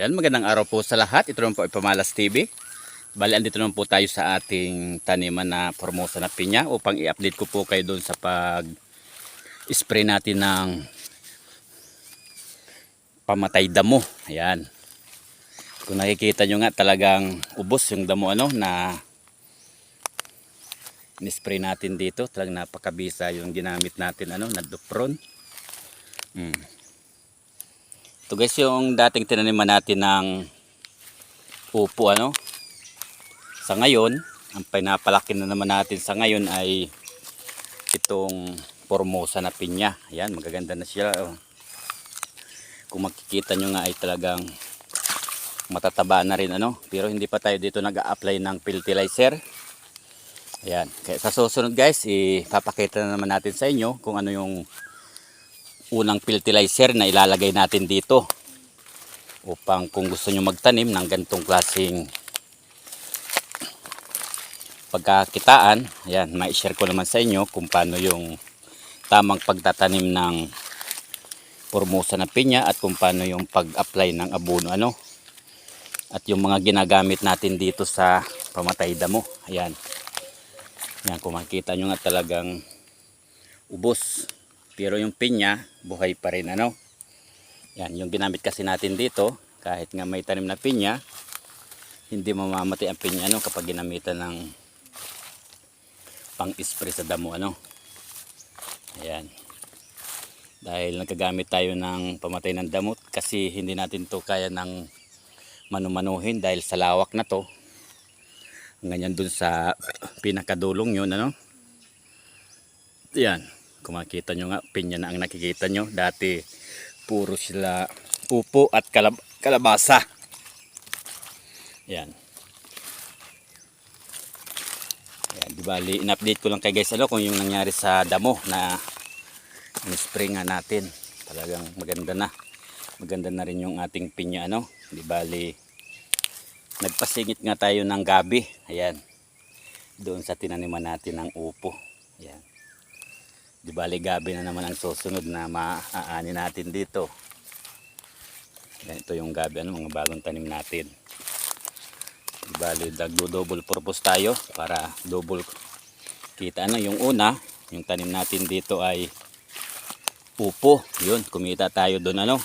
Yan, magandang araw po sa lahat. Ito naman po ay Pamalas TV. Bali, andito naman po tayo sa ating taniman na Formosa na pinya upang i-update ko po kayo doon sa pag-spray natin ng pamatay damo. Ayan. Kung nakikita nyo nga talagang ubos yung damo ano na ni-spray natin dito. Talagang napakabisa yung ginamit natin ano na Dupron. Hmm. Ito guys yung dating tinaniman natin ng upo ano. Sa ngayon, ang pinapalaki na naman natin sa ngayon ay itong Formosa na pinya. Ayan, magaganda na siya. Oh. Kung makikita nyo nga ay talagang matataba na rin ano. Pero hindi pa tayo dito nag-a-apply ng fertilizer. Ayan. Kaya sa susunod guys, ipapakita na naman natin sa inyo kung ano yung unang fertilizer na ilalagay natin dito upang kung gusto nyo magtanim ng ganitong klaseng pagkakitaan ayan, ma-share ko naman sa inyo kung paano yung tamang pagtatanim ng formosa na pinya at kung paano yung pag-apply ng abono ano? At yung mga ginagamit natin dito sa pamatay damo ayan. Yan kung makikita nyo nga talagang ubos pero yung pinya, buhay pa rin ano. Yan, yung ginamit kasi natin dito, kahit nga may tanim na pinya, hindi mamamatay ang pinya ano kapag ginamitan ng pang-spray sa damo ano. Ayan. Dahil nagkagamit tayo ng pamatay ng damot kasi hindi natin to kaya ng manumanuhin dahil sa lawak na to. Ganyan dun sa pinakadulong yun ano. Yan kung makikita nyo nga pinya na ang nakikita nyo. Dati puro sila upo at kalab kalabasa. Yan. Yan di bali in-update ko lang kay guys ano kung yung nangyari sa damo na in-spray nga natin. Talagang maganda na. Maganda na rin yung ating pinya ano. Di bali nagpasingit nga tayo ng gabi. Ayan. Doon sa tinaniman natin ng upo. Ayan Di bali gabi na naman ang susunod na maaani natin dito. Ganito yung gabi, ano, mga bagong tanim natin. Di bali nagdo-double purpose tayo para double kita ano yung una, yung tanim natin dito ay upo. Yun, kumita tayo doon ano.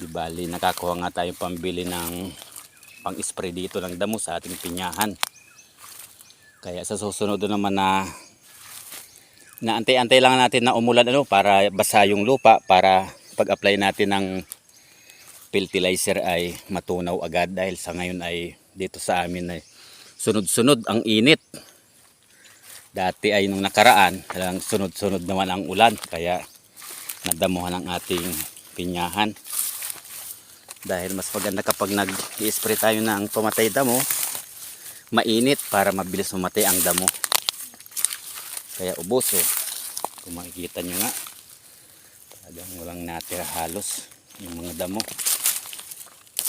Di bali nakakuha nga tayo pambili ng pang-spray dito ng damo sa ating pinyahan. Kaya sa susunod naman na naantay-antay lang natin na umulan ano para basa yung lupa para pag-apply natin ng fertilizer ay matunaw agad dahil sa ngayon ay dito sa amin ay sunod-sunod ang init. Dati ay nung nakaraan, lang sunod-sunod naman ang ulan kaya nadamuhan ang ating pinyahan. Dahil mas maganda kapag nag-spray tayo ng pamatay damo, mainit para mabilis mamatay ang damo. Kaya ubos oh. Kung makikita nyo nga. Talagang walang natira halos. Yung mga damo.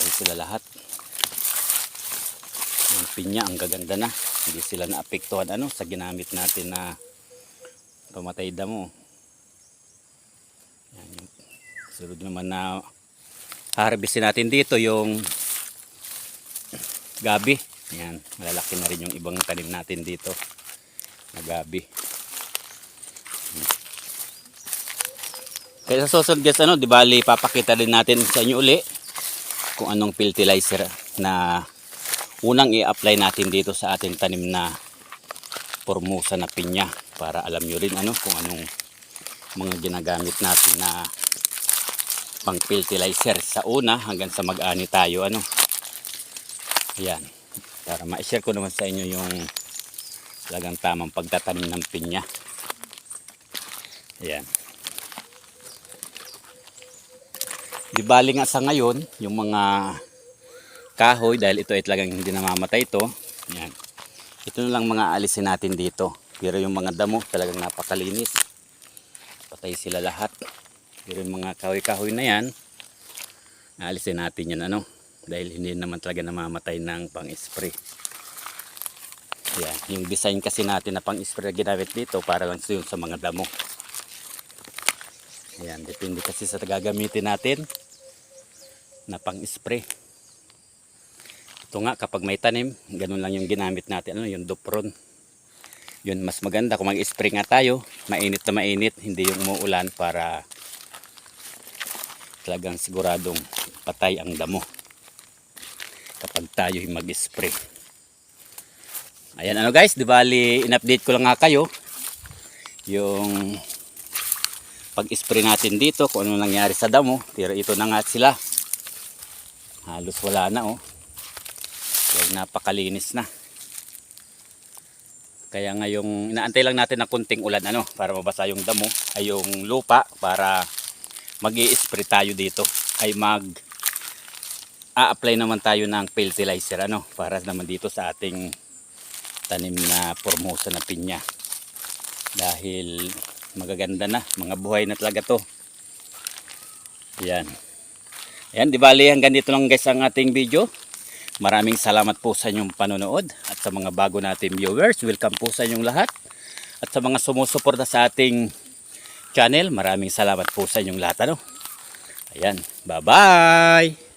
Ay sila lahat. Yung pinya ang gaganda na. Hindi sila naapektuhan ano sa ginamit natin na pamatay damo. Yan yung sunod naman na harvestin natin dito yung gabi. Yan, malalaki na rin yung ibang tanim natin dito na gabi. Kaya sa susunod guys, ano, di bali papakita din natin sa inyo uli kung anong fertilizer na unang i-apply natin dito sa ating tanim na formosa na pinya. Para alam nyo rin ano kung anong mga ginagamit natin na pang fertilizer sa una hanggang sa mag-ani tayo ano. Yan para ma-share ko naman sa inyo yung talagang tamang pagtatanim ng pinya Ayan. Di bali nga sa ngayon, yung mga kahoy, dahil ito ay talagang hindi namamatay ito. Ayan. Ito na lang mga alisin natin dito. Pero yung mga damo, talagang napakalinis. Patay sila lahat. Pero yung mga kahoy-kahoy na yan, alisin natin yan ano. Dahil hindi naman talaga namamatay ng pang-spray. Ayan. Yung design kasi natin na pang-spray na ginamit dito para lang sa mga damo. Ayan, depende kasi sa gagamitin natin. na pang-spray. Ito nga kapag may tanim, ganun lang yung ginamit natin, ano, yung dupron. Yun mas maganda kung mag-spray nga tayo, mainit na mainit, hindi yung umuulan para talagang siguradong patay ang damo kapag tayo mag-spray. Ayan ano guys, di bali in-update ko lang nga kayo yung pag-spray natin dito kung ano nangyari sa damo. Pero ito na nga sila. Halos wala na oh. Kaya napakalinis na. Kaya nga yung inaantay lang natin ng kunting ulan ano para mabasa yung damo ay yung lupa para mag spray tayo dito ay mag a-apply naman tayo ng fertilizer ano para naman dito sa ating tanim na formosa na pinya dahil magaganda na. Mga buhay na talaga to. Yan yan di bali hanggang dito lang guys ang ating video. Maraming salamat po sa inyong panonood. At sa mga bago nating viewers welcome po sa inyong lahat. At sa mga sumusuporta sa ating channel maraming salamat po sa inyong lahat ano? Ayan bye bye